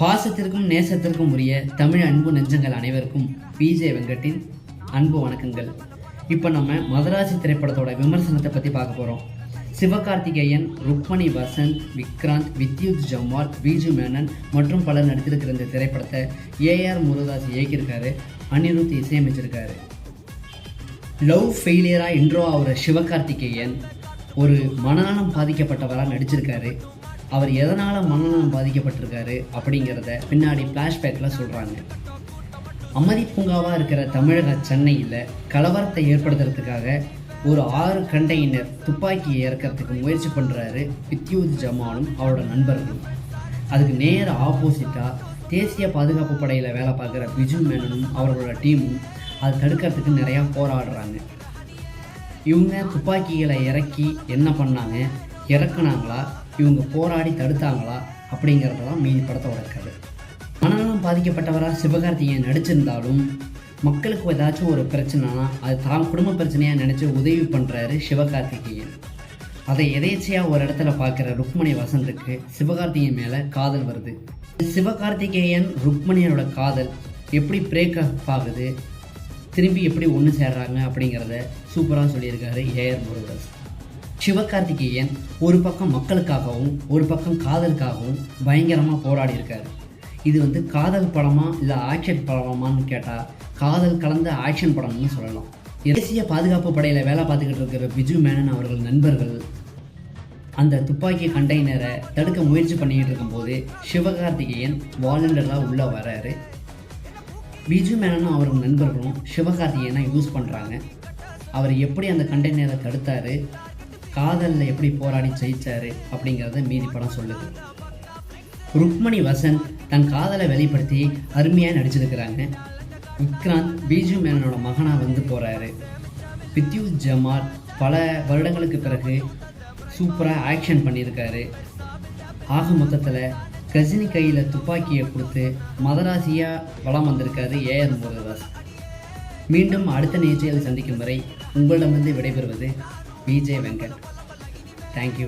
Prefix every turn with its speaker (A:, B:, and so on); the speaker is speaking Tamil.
A: பாசத்திற்கும் நேசத்திற்கும் உரிய தமிழ் அன்பு நெஞ்சங்கள் அனைவருக்கும் பிஜே வெங்கட்டின் அன்பு வணக்கங்கள். இப்போ நம்ம மதராசி திரைப்படத்தோட விமர்சனத்தை பற்றி பார்க்க போகிறோம் சிவகார்த்திகேயன் ருக்மணி வசந்த் விக்ராந்த் வித்யுத் ஜம்வால் பிஜு மேனன் மற்றும் பலர் நடித்திருக்கிற இந்த திரைப்படத்தை ஏஆர் முருகதாஸ் இயக்கியிருக்காரு. அனிருத் இசையமைச்சிருக்காரு. லவ் ஃபெயிலியராக இன்ட்ரோ ஆகிற சிவகார்த்திகேயன் ஒரு மனநலம் பாதிக்கப்பட்டவராக நடிச்சிருக்காரு. அவர் எதனால் மனநலம் பாதிக்கப்பட்டிருக்காரு அப்படிங்கிறத பின்னாடி ஃப்ளாஷ்பேக்கில் சொல்கிறாங்க அமதி பூங்காவாக இருக்கிற தமிழக சென்னையில் கலவரத்தை ஏற்படுத்துறதுக்காக ஒரு ஆறு கண்டெய்னர் துப்பாக்கியை இறக்கிறதுக்கு முயற்சி பண்ணுறாரு வித்யூத் ஜமானும் அவரோட நண்பர்களும். அதுக்கு நேர ஆப்போசிட்டாக தேசிய பாதுகாப்பு படையில் வேலை பார்க்குற பிஜு மேனனும் அவர்களோட டீமும் அதை தடுக்கிறதுக்கு நிறையா போராடுறாங்க. இவங்க துப்பாக்கிகளை இறக்கி என்ன பண்ணாங்க? இறக்குனாங்களா? இவங்க போராடி தடுத்தாங்களா அப்படிங்கிறதெல்லாம் மீதி படத்தோட கதை மனநலம் பாதிக்கப்பட்டவராக சிவகார்த்திகேயன் நடிச்சிருந்தாலும் மக்களுக்கு ஏதாச்சும் ஒரு பிரச்சனைனா அது தான் குடும்ப பிரச்சனையாக நினச்சி உதவி பண்ணுறாரு சிவகார்த்திகேயன். அதை எதேச்சையாக ஒரு இடத்துல பார்க்குற ருக்மணி வசந்துக்கு சிவகார்த்திகேயன் மேலே காதல் வருது. சிவகார்த்திகேயன் ருக்மணியனோட காதல் எப்படி பிரேக்கப் ஆகுது? திரும்பி எப்படி ஒன்று சேர்றாங்க அப்படிங்கிறத சூப்பராக சொல்லியிருக்காரு ஏஆர் முருகதாஸ். சிவகார்த்திகேயன் ஒரு பக்கம் மக்களுக்காகவும் ஒரு பக்கம் காதலுக்காகவும் பயங்கரமாக போராடி இருக்கார் இது வந்து காதல் படமா இல்லை ஆக்ஷன் படமான்னு கேட்டால் காதல் கலந்த ஆக்ஷன் படம்னு சொல்லலாம். தேசிய பாதுகாப்பு படையில் வேலை பார்த்துக்கிட்டு இருக்கிற பிஜு மேனன் அவர்கள் நண்பர்கள் அந்த துப்பாக்கி கண்டெய்னரை தடுக்க முயற்சி பண்ணிக்கிட்டு இருக்கும்போது சிவகார்த்திகேயன் வாலண்டராக உள்ளே வராரு. பிஜு மேனனும் அவரோட நண்பர்களும் சிவகார்த்திகேயனை யூஸ் பண்ணுறாங்க அவர் எப்படி அந்த கண்டெய்னரை தடுத்தார்? காதலில் எப்படி போராடி ஜெயிச்சாரு அப்படிங்கிறத மீதி படம் சொல்லுது. ருக்மணி வசந்த் தன் காதலை வெளிப்படுத்தி அருமையாக நடிச்சிருக்கிறாங்க. விக்ராந்த் பிஜு மேனனோட மகனாக வந்து போகிறாரு வித்யுத் ஜமால் பல வருடங்களுக்கு பிறகு சூப்பராக ஆக்ஷன் பண்ணியிருக்காரு. ஆக மொத்தத்தில் கஜினி கையில் துப்பாக்கியை கொடுத்து மதராசியாக வளம் வந்திருக்காரு ஏஆர் முருகதாஸ். மீண்டும் அடுத்த நிகழ்ச்சியில் சந்திக்கும் வரை உங்களிடமிருந்து விடைபெறுவது விஜய் வெங்கட் தேங்க்யூ